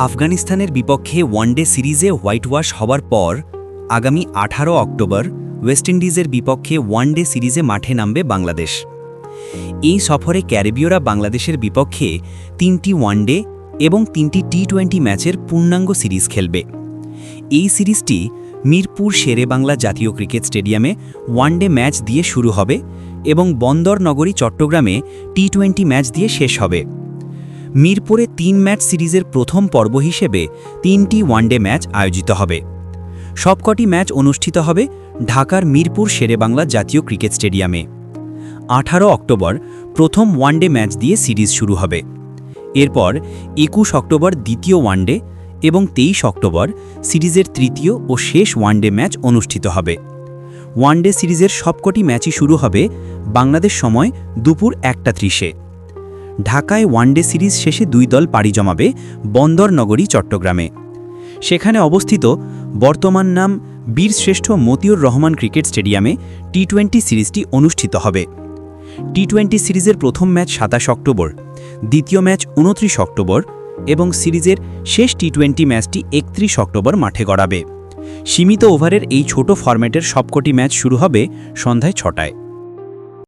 আফগানিস্তানের বিপক্ষে ওয়ানডে সিরিজে হোয়াইট ওয়াশ হওয়ার পর আগামী আঠারো অক্টোবর ওয়েস্ট ইন্ডিজের বিপক্ষে ওয়ানডে সিরিজে মাঠে নামবে বাংলাদেশ। এই সফরে ক্যারিবীয়রা বাংলাদেশের বিপক্ষে তিনটি ওয়ানডে এবং তিনটি টি টোয়েন্টি ম্যাচের পূর্ণাঙ্গ সিরিজ খেলবে। এই সিরিজটি মিরপুর শেরে বাংলা জাতীয় ক্রিকেট স্টেডিয়ামে ওয়ানডে ম্যাচ দিয়ে শুরু হবে এবং বন্দর নগরী চট্টগ্রামে টি টোয়েন্টি ম্যাচ দিয়ে শেষ হবে। মিরপুরে তিন ম্যাচ সিরিজের প্রথম পর্ব হিসেবে তিনটি ওয়ানডে ম্যাচ আয়োজিত হবে। সবকটি ম্যাচ অনুষ্ঠিত হবে ঢাকার মিরপুর শেরেবাংলা জাতীয় ক্রিকেট স্টেডিয়ামে। আঠারো অক্টোবর প্রথম ওয়ানডে ম্যাচ দিয়ে সিরিজ শুরু হবে। এরপর একুশ অক্টোবর দ্বিতীয় ওয়ানডে এবং তেইশ অক্টোবর সিরিজের তৃতীয় ও শেষ ওয়ানডে ম্যাচ অনুষ্ঠিত হবে। ওয়ানডে সিরিজের সবকটি ম্যাচই শুরু হবে বাংলাদেশ সময় দুপুর একটা ত্রিশে। ঢাকায় ওয়ানডে সিরিজ শেষে দুই দল পাড়ি জমাবে বন্দরনগরী চট্টগ্রামে। সেখানে অবস্থিত বর্তমান নাম বীরশ্রেষ্ঠ মতিউর রহমান ক্রিকেট স্টেডিয়ামে টি টোয়েন্টি সিরিজটি অনুষ্ঠিত হবে। টি টোয়েন্টি সিরিজের প্রথম ম্যাচ সাতাশ অক্টোবর, দ্বিতীয় ম্যাচ উনত্রিশ অক্টোবর এবং সিরিজের শেষ টি টোয়েন্টি ম্যাচটি একত্রিশ অক্টোবর মাঠে গড়াবে। সীমিত ওভারের এই ছোট ফরম্যাটের সবকটি ম্যাচ শুরু হবে সন্ধ্যায় ছটায়।